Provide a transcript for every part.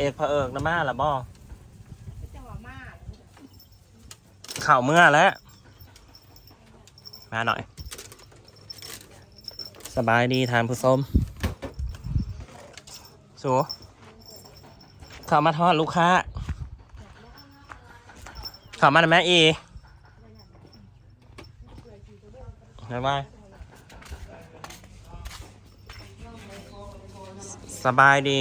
เอกพระเอิกนะมาละบ่จะว่ามาเข่าเมื่อแล้วมาหน่อย สบายดีทานผู้ชมสูเข้ามาทอดลูกค้าเข้ามาหน่อยแม่อีบ๊ายบายสบายดี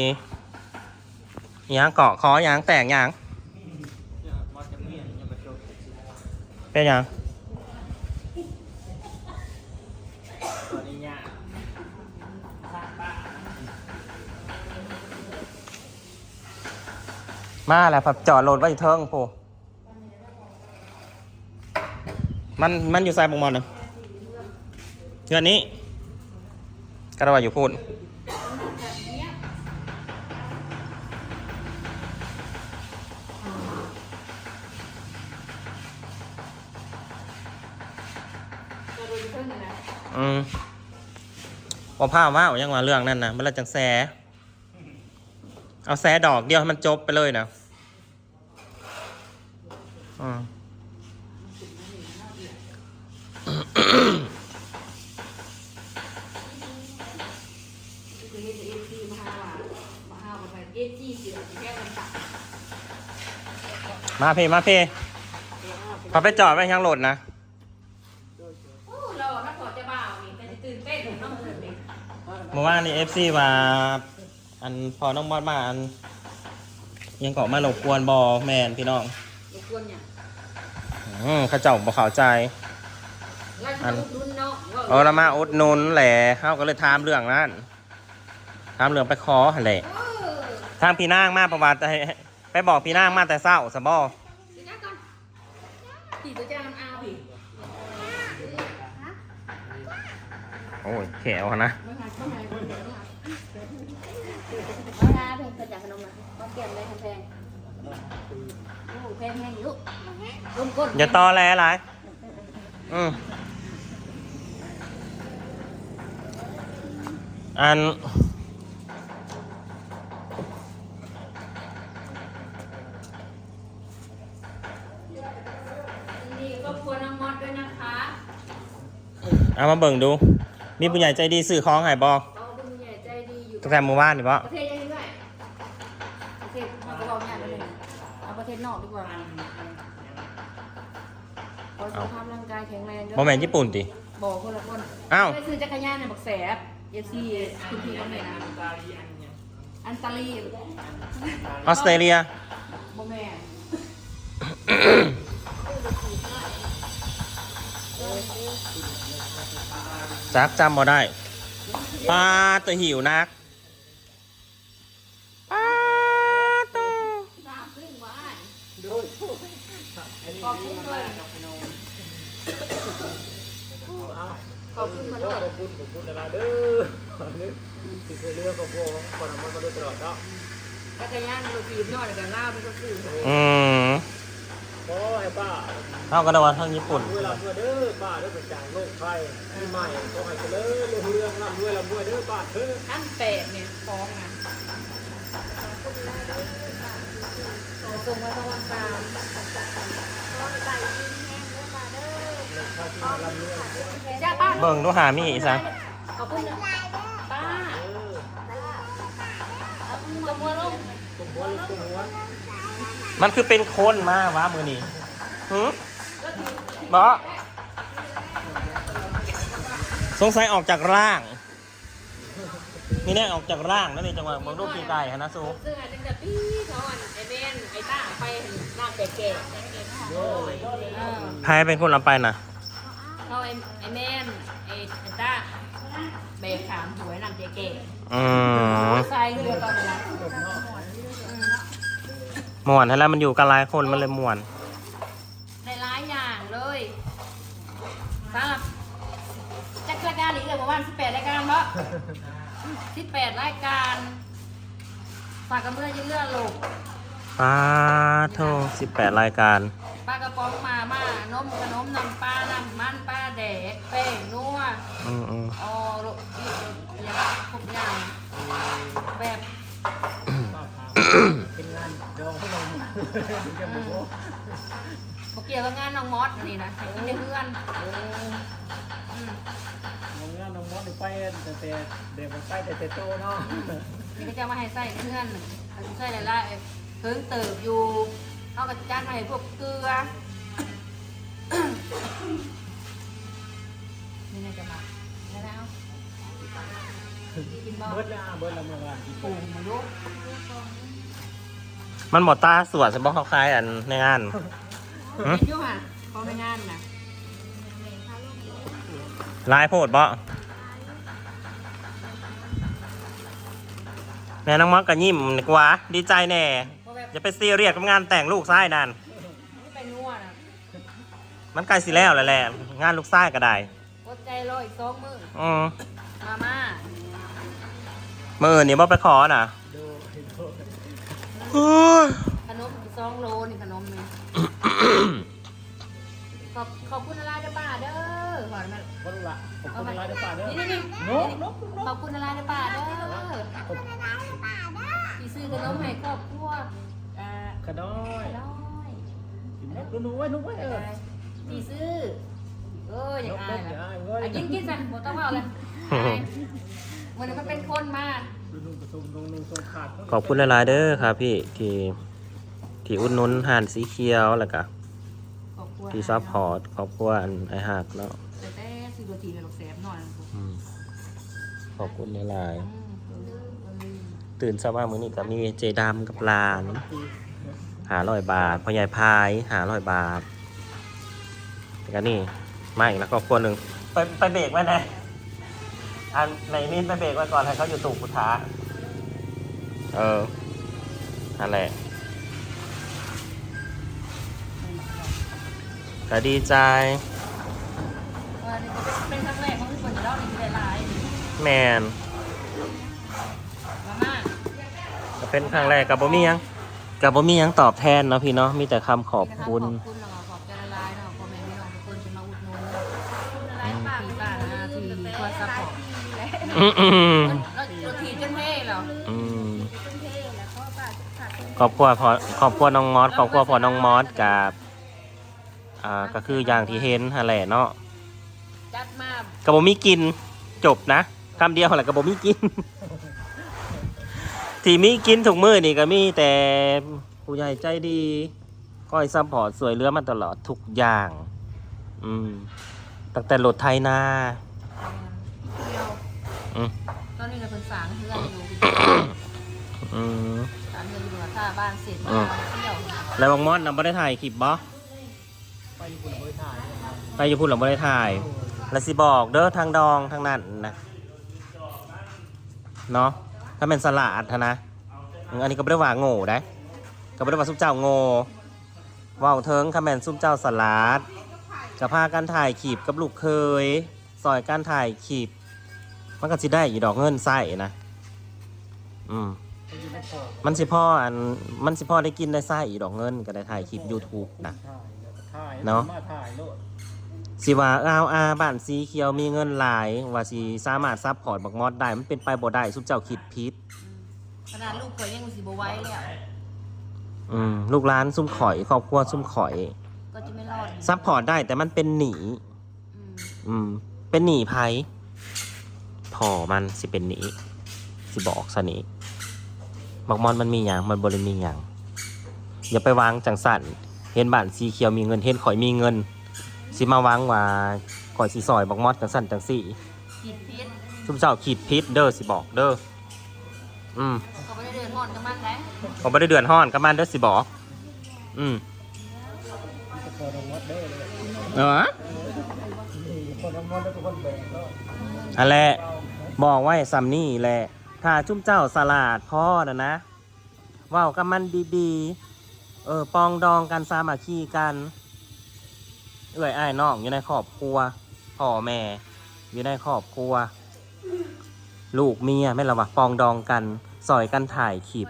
ยางเกาะคอยางแตกยางเป็นยังมาแล้วพับจอดรถไว้อยู่เทิงปูมันมันอยู่ซ้ายบงมอนหนึ่งเงินนี้ก็ระว่าอยู่พูด อืมพอผ้าว่าอายังว่าเรื่องนั่นนะมันละจังแซเอาแซดอกเดียวให้มันจบไปเลยนะอืมมาเพมาเพพอไปจอดไว้ยังโหลดนะ โอ้เราถ้าพอจะบ่าวนี่แต่จะตื่นเต้นน้องตื่นเต้น เมื่อวานนี้เอฟซีมาอันพอน้องมอดมาอัน ยังเกาะมาหลบกวนบอแมนพี่น้องรบกวนเนี่ยอืมเข้าเจ้าบ่เข้าใจไล่ทุกรุ่นเนาะเอาละมาอุดหนุนแหละเขาก็เลยถามเรื่องนั้นถามเรื่องไปขอหั่นแหละเออทางพี่นางมาประวัติไปบอกพี่นางมาแต่เศร้าสบอสิจ้าก่อนขี่ตัวจ้ามันเอาพี่โอ้ยแขวนะไม่หายไม่หายคนเดียวเนี่ย เอาละเพลงเกิดจากขนมนะก็เก็บเลยแพงโอ้แพงแพงอยู่ลูกก้มก้นอย่าตอแหลอะไรอืมอันนี่ก็ควรน้ำมอดด้วยนะคะเอามาเบิ่งดู มีผู้ใหญ่ใจดีซื้อของให้บอกเอาเป็นใหญ่ใจดีอยู่ตั้งแต่เมื่อวานนี่บ่ประเทศยังไงประเทศเราก็บอกงานไปเลยเอาประเทศนอก ดีกว่าเอาสุขภาพร่างกายแข็งแรงด้วยบ่แม่นญี่ปุ่นติ บอกคนละคนอ้าว ไปซื้อจักรยานในบักแสบเอฟซีคุณพี่ก็ไม่นะอันตาลีออสเตรเลียโบแม่นจักจำบ่ได้ปลาตัวหิวนัก ขอบคุณมาด้วยขอบคุณขอบคุณอะไรเด้อนึกติดเรือกับพวกคนมันมาโดยตลอดเนาะจักรยานเราปีบน้อยแต่ล่ามันก็คืออืมขอให้ป้าเท่ากันว่าทางญี่ปุ่นเวลาเมื่อเด้อป้าเด้อเป็นจางโลกไฟที่ใหม่ขอให้เจริญรุ่งเรื่องร่ำรวยร่ำรวยเด้อป้าเด้อขั้นแปดเนี่ยฟ้องอะส่งมาตะวันตาม จ้าป้าเบิ่งดูหามีอีสังขอบคุณนะป้าเอามือมัวลงตุ้มหัวตุ้มหัวมันคือเป็นคนมาวะมือนี่หืมบ่สงสัยออกจากร่าง นี่แน่ออกจากร่างนั่นนี่จังหวะเบิ่งดูปีไก่ฮะนะซูซึ่งอาจจะปี้เขาอะไอเบนไอต้าไปหน้าแก่ๆเออใครเป็นคนเอาไปน่ะเขา ไอไอแมนไอไอต้าเบรกขามหวยหน้าแก่อืมๆใส่เรือตอนเวลาม่วนให้แล้วมันอยู่กันหลายคนมันเลยม่วนในหลายอย่างเลยสำหรับจักรายการอีกเลยประมาณ18รายการเพราะ18รายการฝากกับเมื่อยืนเลื่อนลูก ปลาโทสิบแปดรายการ ปลากระป๋องมาม่านมขนมน้ำปลาน้ำมันปลาแดกแป้งนัวอืมอืมอ๋อลูกอีกอย่างครบอย่างแบบเป็นงานดองให้ลงจะบอกว่าบ่เกี่ยวกับงานน้องมอสอันนี่นะให้กินในเพื่อนอืมน้องงานน้องมอสไปแต่แต่เด็กมันไปแต่แต่โตเนาะนี่ก็จะมาให้ใส่เพื่อนเขาสิใส่หลายๆ เพิ่งเติบอยู่เขาก็จ้างมาให้พวกเกลือนี่น่าจะมาแล้วนะกินบ่เบิร์ดละเบิร์ดละเมื่อวานที่ปรุงมาดูมันหมดตาสวดสมบอกเขาคล้ายอันในงานเห็นอยู่ค่ะเขาในงานนะลายโพดบ่แม่น้องมอสก็ยิ้มดีกว่าดีใจแน่เพราะแบบ อย่าไปซีเรียสกับงานแต่งลูกชายนั่นไม่ไปนัวนะมันใกล้สิแล้วแหละแหละงานลูกชายก็ได้อดใจรออีกสองมื้ออืมมาม่ามือนี่บ่ไปขอน่ะดูดูโอ้ยขนมอีกสองโลนี่ขนมนี่ขอบขอบคุณอะไรเด้อป้าเด้อขอบคุณคนละผมคนละเดี๋ยวป่าเด้อนี่นี่นกนกขอบคุณอะไรเด้อป้าเด้อที่ซื้อขนมให้ครอบครัว อ่าขน้อยน้อยนกดูไว้นกไว้เออที่ซื้อเอออย่างนกไรเล็กล่ะอย่าเว้ยอะกินกินกันหมดต้องเอาเลยมันมันเป็นคนมาดูนุ่งกระซุ่มนุ่งนุ่งทรงขาดขอบคุณหลายๆเด้อครับพี่ที่ที่อุดหนุนห่านสีเขียวแล้วก็ครอบครัวที่ซัพพอร์ตครอบครัวอันไอหักเนาะแต่แต่สิบนาทีเป็นหกแสนหน่อยนะอืมขอบคุณหลายอืมๆตื่นเช้ามามื้อนี้ก็มีเจดามกับหลาน หาร้อยบาทพ่อใหญ่พายหาร้อยบาทแล้วก็นี่มาอีกแล้วครอบครัวหนึ่งไปไปเบรกไว้ไหนอันไหนนี่ไปเบรกไว้ก่อนให้เขาอยู่ตูกพุทธะเออนั่นแหละก็ดีใจวันนี้ก็เป็นครั้งแรกของที่คนจะเล่าในที่หลายแมนๆมาม่าก็เป็นครั้งแรกกับบ่มีหยัง กับบ่มีหยังตอบแทนเนาะพี่เนาะมีแต่คำขอบคุณ ขอบคุณเราขอบใจละลายเนาพ่อแม่พี่น้องทุกคนจะมาอุดหนุนที่ป้านะที่คอยซัพพอร์ตอืมอืมเราเราทีจนเท่เราอืมครอบครัวพอครอบครัวน้องมอสครอบครัวพอน้องมอสกับอ่าก็คืออย่างที่เห็นหั่นแหละเนาะจัดมากับบ่มีกินจบนะคำเดียวแหละกับบ่มีกิน ที่มีกินทุกมื้อนี่ก็มีแต่ผู้ใหญ่ใจดีคอยซัพพอร์ตสวยเหลือมาตลอดทุกอย่าง อืมตั้งแต่รถไทยนาเดียวอืมตอนนี้เราเป็นสางเพื่อนอยู่อืมสางเพื่อนอยู่ท่าบ้านเสร็จอืมามเที่ยวแล้วบางมอสนำบ่ได้ถ่ายคลิปบ่ไปญี่ปุ่นบริถ่ายนะครับไปอยู่พูดหรือบ่ได้ถ่ายแล้วสิบอกเด้อทางดองทางนั้นนะเนาะ ถ้าเป็นสลัดนะอืมอันนี้ก็ไม่ได้ว่าโง่ได้ ก็ไม่ได้ว่าซุปเจ้าโง่เว่าเทิงคาแมนซุปเจ้าสลัดกับพากันถ่ายขีบกับลูกเคยซอยการถ่ายขีบมันก็สิได้อยู่ดอกเงินใส่นะ อืมไปอยู่ในปอดมันสิพ่ออัน มันสิพ่อได้กินได้ไส้อีดอกเงินก็ได้ถ่ายคลิป YouTube นะถ่ายแล้วก็ถ่ายเนาะมาถ่ายโลดสิว่าอ้าวอาบ้านสีเขียวมีเงินหลาย ว่าสิสามารถซัพพอร์ตบักมอดได้ มันเป็นไปบ่ได้ซุปเจ้าคิดพิษ ขนาดลูกเคยยังสิบไว้แล้วอืมลูกหลานซุ่มข่อยครอบครัวซุ่มข่อยก็จะไม่รอดซัพพอร์ตได้แต่มันเป็นหนีอืมอืม เป็นหนีภัยพอมันสิเป็นหนีสิบอกซะหนีบักมอดมันมีอย่างมันบ่ได้มีอย่างอย่าไปวางจังสั่นเห็นบ้านสีเขียวมีเงินเห็นข่อยมีเงิน สิมาวางว่าข่อยสิซอยบักมอดจังสั่นจังสี่กินพิษซุปเจ้าขีดพิษเด้อสิบอกเด้ออืม ก็ไม่ได้เดินห่อนกันมากแล้วผมไม่ได้เดือนห้อนกับมันเด้อสิบอกอืมที่จะพอองมอสเอออนี่พอน้องมอสแล้วก็คนแบกแล้วอันแหละบอกไว้ซัมนี่แหละ ถ้าจุ้มเจ้าสลัดพ่อนะนะว้ากับมันดีๆ เออ ปองดองกันสามัคคีกัน เอื้อยอ้ายน้องอยู่ในครอบครัว พ่อแม่ อยู่ในครอบครัว ลูกเมียไม่ละวะปองดองกัน ซอยกันถ่ายคลิป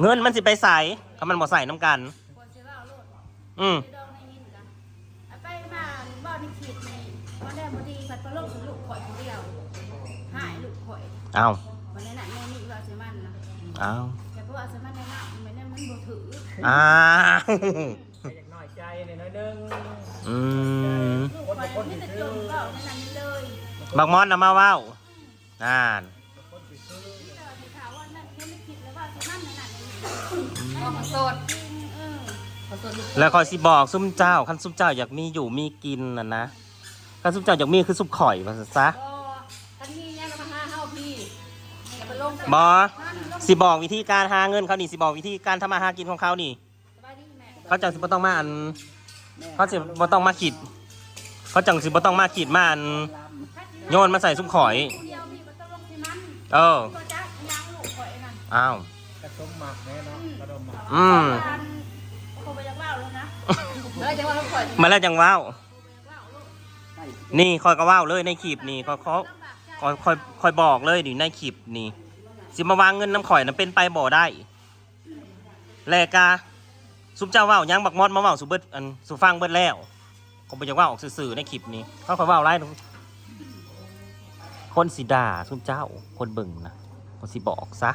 เงินมันสิไปใส่ถ้ามันบ่ใส่น้ำกันควรจะเล่าโลดอืมไปดองในนี้กันเอาไปมาบ่อนขีดนี่วันแรกพอดีผัดปลาโลกถึงลูกข่อยคนเดียวหายลูกข่อยเอาวันนั้นน่ะแม่นี่ว่าเสมันนะเอาแต่เพราะว่าเสมันในน้ำอ้าวอยากน้อยใจในน้อยนึงอืมลูกคอยไม่แต่จมก็ในนั้นนี้เลยบักมอนนะมาเว้าอ่านคน นี้ก็มาโสดจริงเออมาโสดลูกแล้วคอยสิบอกซุ่มเจ้าคันซุ่มเจ้าอยากมีอยู่มีกินน่ะนะคันซุ่มเจ้าอยากมีคือซุปข่อยว่าซะก็ทันทีเนี่ยก็มาหาเฮาพี่อย่าไปลงบอสิบอกวิธีการหาเงินเขานี่สิบอกวิธีการทำมาหากินของเขานี่ สบายดีแม่เขาจังสิบ่ต้องมาอัน เขาสิบ่ต้องมาขีดเขาจังสิบ่ต้องมาขีดมาอันโยนมาใส่ซุปข่อย เดียวพี่มันต้องลงที่มัน เออ ตัวจักยังลูกคอยนั่น อ้าว กระสมหมักแน่เนาะกระดมหมักอืมการเขาไปยังเล่าแล้วนะเลยจังว่าเขาข่อยมาแล้วจังว้าวนี่คอยก็ว้าวเลยในขีบนี่คอยเขาคอยคอยคอยบอกเลยนี่ในขีบนี่สิมาวางเงินน้ำข่อยนั้นเป็นไปบ่ได้แลกาซุปเจ้าว่าวยังบักมอดมาว่าวสุเบิดอันสุฟังเบิดแล้วก็บ่อยากว่าออกสื่อๆในคลิปนี้เขาคอยว่าวไล่คนสิด่าซุปเจ้าคนเบิ่งนะคนสิบอกซะ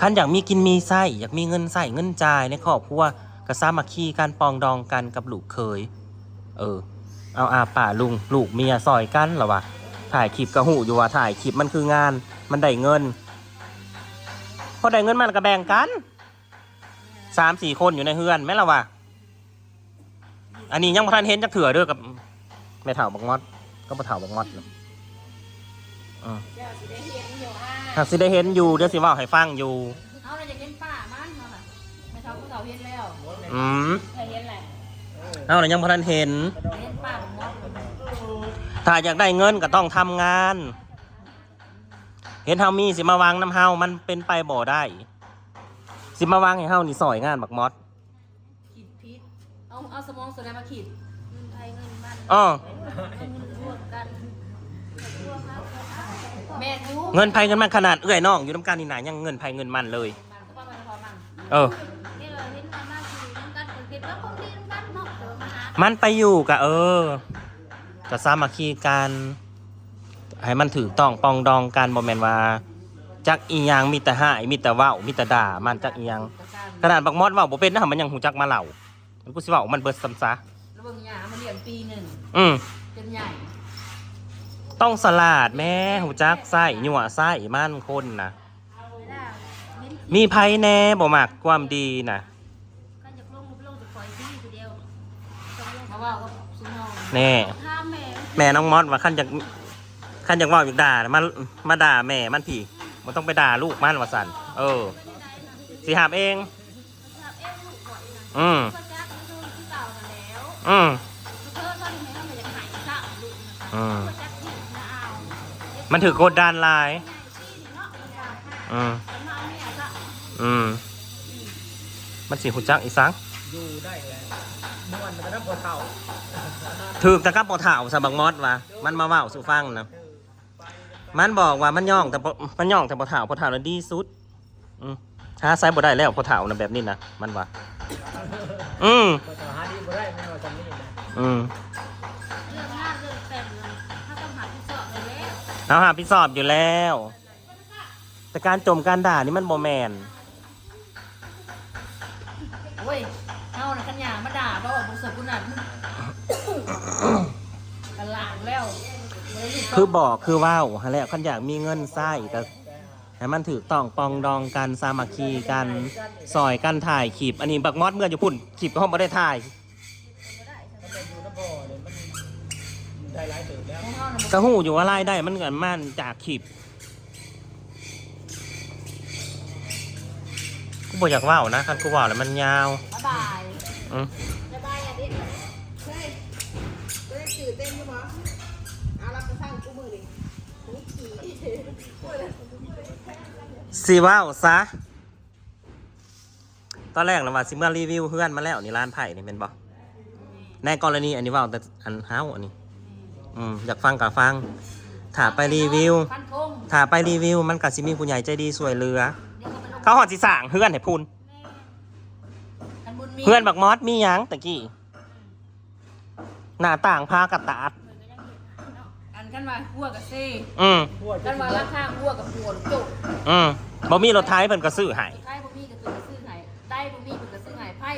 คันอยากมีกินมีไส้อยากมีเงินใส่เงินจ่ายในครอบครัวก็สามัคคีการปองดองกันกับลูกเคย เออ เอาอาป่าลุงลูกเมียซอยกันหรอวะถ่ายคลิปกระหูอยู่ว่าถ่ายคลิปมันคืองาน มันได้เงินพอได้เงินมันก็แบ่งกันสามสี่คนอยู่ในเฮือนแม่ละวะอันนี้ยังพทันเห็นจักเถื่อเด้อกับแม่เถ่าบักมอด ก็บ่เถ่าบักมอดเลยอืมเจ้าสิได้เห็นอยู่อ่า หากสิได้เห็นอยู่เดี๋ยวสิเว่าให้ฟังอยู่ เอาเราจะเห็นป้ามันเนาะค่ะไม่เท่าพวกเราเห็นแล้วอืมเคยเห็นแหละเอาแต่ยังพทันเห็น เห็นป้าของมดถ้าอยากได้เงินก็ต้องทำงาน เห็นเฮามีสิมาวางน้ำเฮามันเป็นไปบ่ได้ สิมาวางให้เฮานี่ซอยงานบักมอดขีดพิษเอาเอาสมองส่วนไหนมาขีดเงินไทยเงินมันอ้อเงินรวมกันรวมครับ แม่รู้เงินไผเงินมันขนาดเอื้อยน้องอยู่น้ำกันนี่นายังเงินไผเงินมันเลย มันก็ว่ามันพอมันเออ นี่เราเห็นกันมากคือน้ำกันคนเก็บแล้วคงดีน้ำกันเนาะเดี๋ยวมาหามันไปอยู่กะเออก็สามัคคีกันให้มันถือต้องปองดองกันบ่แม่นว่า จักอีหยังมีแต่หายมีแต่เว้ามีแต่ด่ามันจักอีหยังประการขนาดบักมอดเว้าบ่เป็นนะมันยังหูจักมาเล่ามันกูสิเว้ามันเบิดซ้ำซะแล้วเบิ่งยามันเลี้ยงปีหนึ่งอืมจนใหญ่ ต้องสลาดแม่หูจักไส้หยั่วไส้มันคนนะเวลาเห็นมีไผแน่บ่มักความดีนะก็จะลงลงจะคอยที่ทีเดียวเพราะว่าก็ซุนองแน่ถ้าแม่แม่น้องมอดว่าขั้นจากขั้นจากเว่าอยากด่าน่ะมามาด่าแม่มันผีมันต้องไปด่าลูกมันว่าสันเออสิหาบเองทำเองลูกก่อนนะอืมก็จักดูที่เก่ามาแล้วอืมเธอตอนนี้ไม่ มันถือกดดันหลายง่ายที่เนาะมันจะอืมมันมาเนี่ยก็อืมมันสิหูจักอีสังอยู่ได้แหละม่วนมันก็ต้องปวดเข่าถือกตะกับปอเถ่าสะบักมอดว่ะมันมาเว่าสู่ฟังนะมันบอกว่ามันย่องแต่บ่มันย่องแต่ปอเถ่าปอเถ่านั้นดีสุด อืมหาไซบ่ได้แล้วปอเถ่านะแบบนี้นะมันว่าอืมปวดเข่าหาดีบ่ได้ไม่ว่าจำนี่นะอืม เอาหาพิสอบอยู่แล้ว แต่การจมการด่านี่มันโมแมนโอ้ยเฮาน่ะขันยามาด่าเพราะว่าบุษกุนัดตลาดแล้วบ่ได้รีบคือบอกคือว่าวฮะแหละขันอยากมีเงินไส้ก็ให้มันถือต้องปองดองกันสามัคคีกันซอยกันถ่ายคลิปอันนี้บักมอดเมื่อจะพุ่นคลิปก็ไม่ได้ถ่ายถ้าไปอยู่น้ำบ่อเนี่ยมันได้หลายเติบ กระหูอยู่ว่ารายได้มันเงินมันจากคลิปกูบอกอยากว่าวนะคันกูว่าวแล้วมันยาวบ๊ายบายอืมระบายอะดิเฮ้ยเฮ้ยตื่นเต้นอยู่มั้งเอารับกระทั่งกูมือดิหูขี่สีว่าวซะตอนแรกนะว่าสิเมื่อรีวิวเพื่อนมาแล้วนี่ร้านไผ่นี่เป็นบอในกรณีอันนี้ว่าวแต่อันเฮาอันนี้ อืมอยากฟังกับฟังถ้าไปรีวิวฟันธงถ้าไปรีวิว มันกับสิมีผู้ใหญ่ใจดีสวยเรือเดี๋ยวเขาไปลงเขาหอดสิสั่งเพื่อนให้พูนกันบุญมีเพื่อนบักมอสมีหยังตะกี้หน้าต่างพากระตาดอันกันว่าหัวกับเซ่อืมพวดกันว่าราคาหัวกับหัวลูกจุกอืมบ่มีรถไทยเพิ่นก็ซื้อให้ใช่พวกพี่กับตัวซื้อ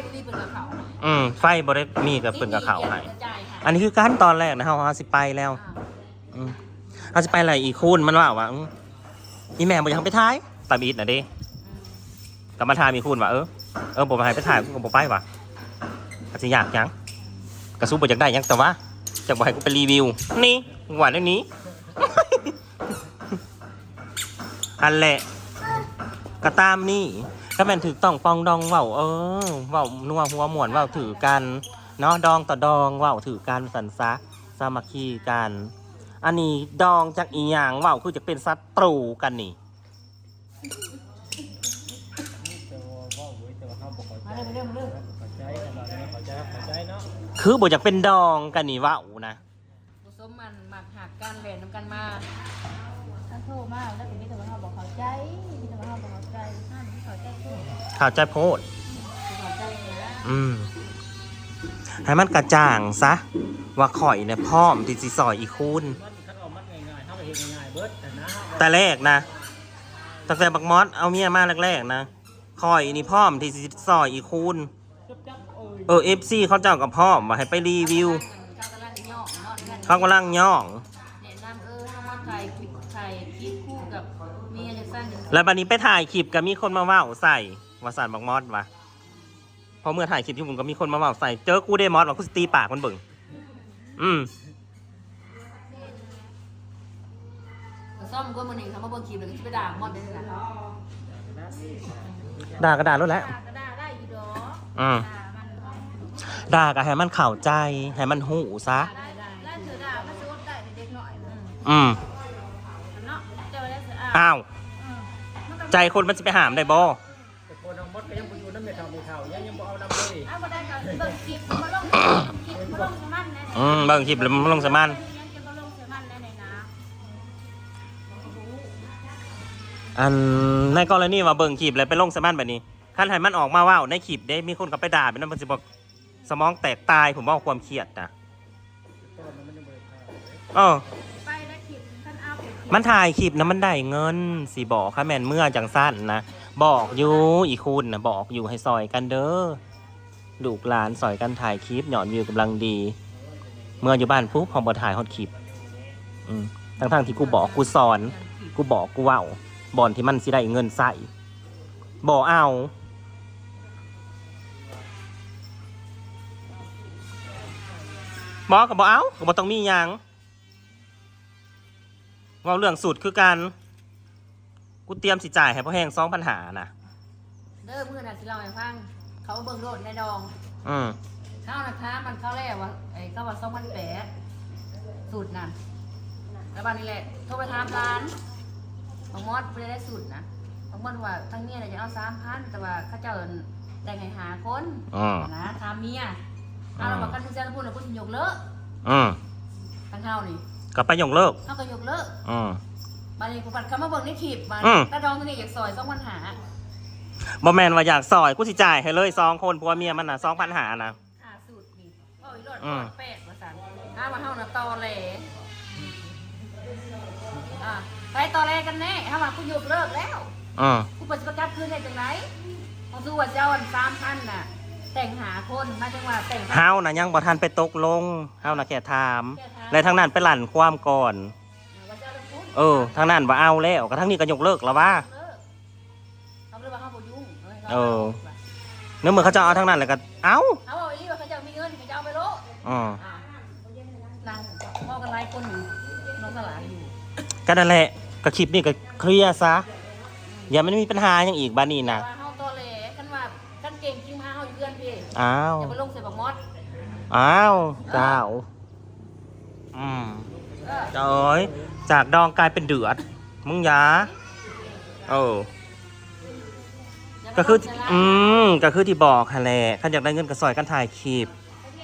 บุรีเป็นกระเขา อืมไฟบ่ได้มีกับเพิ่นกับเขาให้กระจายให้ อันนี้คือการตอนแรกนะเฮาเฮาสิไปแล้วอืมเฮาสิไปอะไรอีกคูณมันว่าว่าอืมอีแม่บ่อยากให้ไปถ่ายตามอีทน่ะเด้ก็มาถามอีกคูณว่าเออเออบ่ให้ไปถ่ายกูก็บ่ไปว่ะอาจสิอยากหยังกระสู้บ่อยากได้หยังแต่ว่าจะบ่ให้กูไปรีวิว นี่ว่าเรื่องนี้ อันแหละก็ตามนี่ ก็แม่นถือต้องปองดองเว้าเออเว้านัวหัวหมวนเว้าถือกันเนาะดองต่อดองเว้าถือกันสันซะสามัคคีกัน อันนี้ดองจากอีหยังเว้าคือจะเป็นศัตรูกันนี่คืองเรื่องเรื่องเข้าใจะคือบ่อยากเป็นดองกันนี่เว้านะผสมมันหมักหักกันแหวนน้ำกันมาถ้าโทรมาแล้วก็มีแต่ว่าเขาบอกเข้าใจมีแต่ว่าเขาบอกเข้าใจห้ามเข้าใจโทรข่าวใจโพดเข้าใจนะอืม ให้มันกระจ่างซะ ว่าข่อยเนี่ยพร้อมที่สิซอยอีคูณมันคันออกมัดง่ายๆเขาไปเห็นง่ายๆเบิดแต่นะแต่แรกนะ ตั้งแต่บักมอสเอาเมียมาแรกๆนะข่อยนี่พร้อมที่สิซอยอีคูณจับจับเอ้ยเออเอฟซีเขาเจ้ากับพร้อมว่าให้ไปรีวิว เขากำลังย่อง แล้วบัดนี้ไปถ่ายคลิปก็มีคนมาเว่าใส่ว่าสารบักมอสวะพอเมื่อถ่ายคลิปที่ผมก็มีคนมาเว่าใส่ เจอกูเดมอสว่ากูสตีปากมันเบิ่งอืมซ่อมก็มันเองครับมาเบิ่งคลิปแล้วก็จะไปด่ามอนได้เลยนะด่าก็ด่าแล้วแหละก็ได้ได้อยู่ดอกอืมด่ามันด่าก็ให้มันเข่าใจให้มันหูซะ ได้ได้ได้เธอด่ามันจะอดได้เด็กๆหน่อยนะอืมเนาะเจ้าได้เสืออะอ้าวอืมมันก็ ใจคนมันจะไปหามได้บ่แต่คนเอามัดก็ยังบ่อยู่น้ำเม็ดเท่าไม่เท่ายังยังบ่เอาน้ำเลยเอาบ่ได้ก็เบิ่งคลิปมาลงคลิปมาลงมันแน่ๆอืมเบิ่งคลิปแล้วมันลงสมัน ยังจะมาลงเสือมันแน่ๆนะอันในกรณีว่าเบิ่งคลิปแล้วไปลงสมันแบบนี้คันให้มันออกมาเว่าในคลิปได้มีคนก็ไปด่าเป็นนั่นมันสิบอกสมองแตกตายผมว่าความเครียดนะต้นมันยังบ่ได้เข้าเออ มันถ่ายคลิปนะมันได้เงินสิบอกค่ะแมนเมื่อจังสั้นนะบอกอยู่อีคุณนะบอกอยู่ให้ซอยกันเด้อลูกหลานซอยกันถ่ายคลิปหย่อนวิวกำลังดี เมื่ออยู่บ้านปุ๊บพอมาถ่ายฮอตคลิปทั้งทงที่กูบอกกูสอน กูบอกกูเว่าบอนที่มันสิได้เงินใส่บอกเอาบอกกับบอกเอาก็บอกต้องมีหยัง เว่าเรื่องสูตรคือการกูเตรียมสิจ่ายให้พ่อแห้งสองปัญหานะเด้อมือน่ะสิเราให้ฟัง เขาเบิ่งโลดในดองอืมข้าวนะคะมันเข้าแรกว่าไอ้ข้าวว่าสองพันแปดสูตรนั่นแล้วบ้านนี้แหละโทรไปถามร้านบางมอดไม่ได้สูตรนะบางมอดว่าทั้งเมียเนี่ยจะเอาสามพันแต่ว่าเข้าเจ้าได้ไงหาคนอืมนะถามเมียเอาเราบอกกันที่เจ้าพูดเราพูดถึงยกเลิกอืมทั้งเท่านี่ ก็ไปยงเลิกเขาก็ยกเลิกอืมบ้านนี้กูปัดคำมาเบิ่งในคลิปมาอืมกระดองตัวนี้อยากซอยสองพันหาบอแมนว่าอยากซอยกูสิจ่ายให้เลยสองคนผัวเมียมันน่ะสองปัญหานะ หาสูตรนี่โอ้ยรอดอืม แปดมาสั่นถ้ามาเท่าน่ะตอแหลอะไปตอแหลกันแน่ถ้าว่ากูยกเลิกแล้ว อืมกูเปิดประกาศคืนได้จังไหนเขาสู้ว่าเจ้าอันสามพันน่ะ แต่งหาคนมาจังหวะแต่งเฮานะยังบ่ทันไปตกลงเฮานะแค่ถาม และทั้งนั้นไปหลั่นความก่อน ว่าเจ้าจะพูดเออทั้งนั้นว่าเอาแล้วก็ทั้งนี้ก็ยกเลิกแล้วว่า เลิกเขาเลยว่าเขาบ่ยุ่งเออ เนื้อมือเขาจะเอาทั้งนั้นแล้วก็เอ้าเขาบอกอีว่าเขาจะมีเงินเขาจะเอาไปโลอืมอะนางพ่อกันไล่คนอยู่น้องสลายอยู่ก็นั่นแหละก็คลิปนี้ก็เคลียร์ซะอย่ามันมีปัญหาอย่างอีกบ้านนี้แต่นะ ว่า อนพี่อ้าวอย่าไปลงใส่บักมอดอ้าวเจ้าอืมเออเอ้ยจากดองกลายเป็นเดือด มึงอยาเอออย่าไปก็คือลงใส่ร้านอืมก็คือที่บอกฮะแหละขันอยากได้เงินก็ซอยกันถ่ายคลิป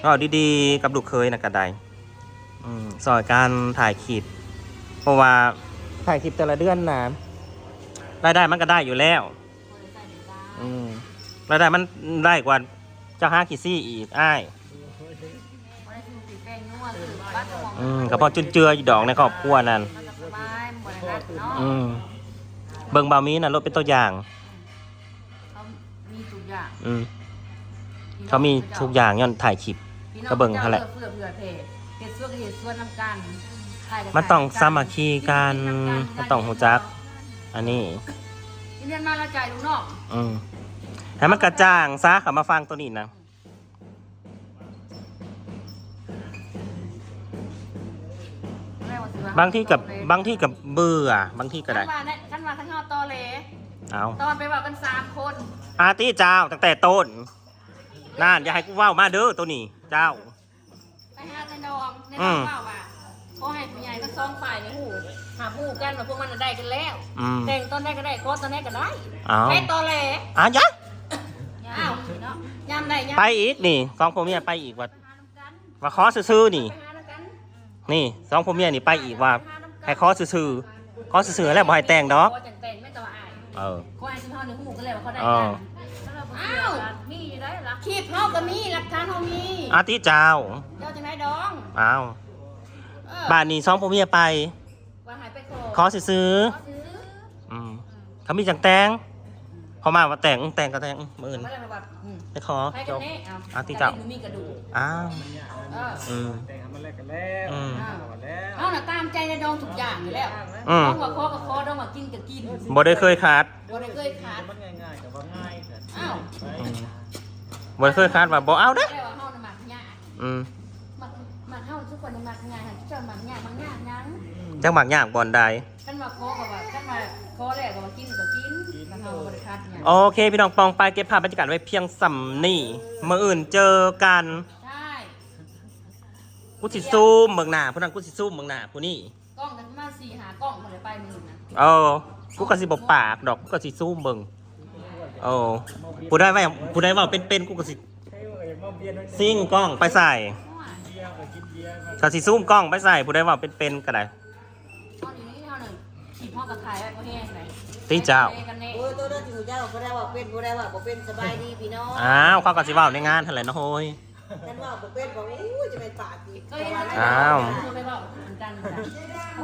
ก็ดีๆ กับลูกเคยนะกระไดอืมซอยการถ่ายคลิปเพราะว่าถ่ายคลิปแต่ละเดือนนะรายได้มันก็ได้อยู่แล้ว อืมรายได้มันได้กว่า เจ้าห้าคิซี่อีกอ้ายบ่ได้ซื้อสีแป้งนัวหรือบ้านเจ้าของอืมก็พอจุนเจืออยู่ดอกในครอบครัวนั่นมันก็สบายมันบ่ได้นักเนาะอืมเบิ่งบามีน่ะรถเป็นตัวอย่าง เขามีทุกอย่างอืมเขามีทุกอย่างย้อนถ่ายคลิป พี่น้ก็เบิ่งหั่นแหละ เพื่อเพื่อเพจเฮ็ดส่วนก็เฮ็ดส่วนนํกันถ่ายกัมันต้องสามัคคีกันมันต้องรู้จัก อันนี้เรียนมาและใจลูกน้องอืม ให้มันกระจ่างซะเขามาฟังตัวนี้นะบางที่กับบางที่กับเบื่อบางที่ก็ได้กันว่าเนี่ยกันว่าทั้งเฮาตอเลเอาตอนไปเว่ากันสามคนอาร์ตี้เจ้าตั้งแต่ต้นนั่นอย่าให้กูเว้ามาเด้อตัวนี้เจ้าไปหาในดองในอืดองมว่าว่าขอให้ผู้ใหญ่ทั้งสองฝ่ายในหูหาผู้กันว่าพวกมันน่ะได้กันแล้วอืมแต่งตอนได้ก็ได้โคตอนได้ก็ได้เอาแค่ตอเลอะยะอ้าวเนาะยามได้ยามไปอีกนี่สองพ่อเมียไปอีกว่าว่าขอซื้อๆนี่ไปหาน้ำกันนี่สองพ่อเมียนี่ไปอีกว่าให้ขอซื้อๆขอซื้อๆแล้วบ่ให้แต่งดอกขอจังแต่งไม่ต้องอายเออขอให้ชิมเฮาในหูกันเลยว่าเขาได้อ๋อกันอ้าวมีอยู่ได้หลักคลิปเฮาก็มีหลักฐานเฮามีอาร์ตี้เจ้าเจ้าจังไดดองเอาเออบ้านนี้สองพ่อเมียไป ว่าหายไปขอขอซื้อขอซื้อๆอืมเขามีจังแต่ง เขามาว่าแต่งแต่งก็แต่งมื่นไม่ได้แบบอืมไปขอใครกันแน่เอาเอาที่เจ้าแต่มีกระดูกอ้าวเอออืม แต่งให้มันแลกกันแล้วอืม เอาแล้วเอาน่ะตามใจในดองทุกอย่างอยู่แล้วอืมดองว่าคอกับคอดองว่ากินกับกินบ่ได้เคยขาดบ่ได้เคยขาด มันง่ายๆแต่ว่าง่ายแต่อ้าว อืมบ่ได้เคยขาดว่าบ่เอาเด้อแต่ว่าเฮาน่ะมักยากอืมมักมักเฮาทุกคนน่ะมักง่ายหันเจ้ามักยากมักยากหยังจังหมักยากบ่อนใดคันว่าคอก็ว่าคันว่าคอแรกก็ว่ากินก็กินมัน เฮาบ่ได้ขาดหยังโอเค พี่น้องปองไปเก็บภาพบรรยากาศไว้เพียงสำนี่มื้ออื่นเจอกัน ใช่กูสิซูมเบิ่งหน้าผู้นั้นกูสิซูมเบิ่งหน้าผู้นี้กล้องนั้นมา4หากล้องบ่ได้ไปมื้อนะเออกูก็สิบ่ปากดอกกูก็สิซูมเบิ่งโอ้ผู้ได้ไว้ผู้ได้เว้าเป็นๆกูก็สิให้เอ่ยมาเบียร์นั่นซิ่งกล้องไปใส่เบียร์กับกินเบียร์มาถ้าสิซูมกล้องไปใส่ผู้ได้เว้าเป็นๆก็ได้ตอนนี้เท่าหนึ่งขีดพ่อกับถ่ายไว้ก็แห้งเลย ตีเจ้ากันแน่โอ้ยตัวนั้นอยู่เจ้าบ่ได้ว่าเป็นบ่ได้ว่าบ่เป็นสบายดีพี่น้องอ้าวเขาก็สิเว้าในงานหั่นแหละเนาะโฮ้ย นั่นว่าบ่เป็นบอกอู้ยจะเป็นปากดีก็ยังอ้าวไม่บอกเหมือนกันจ้ะ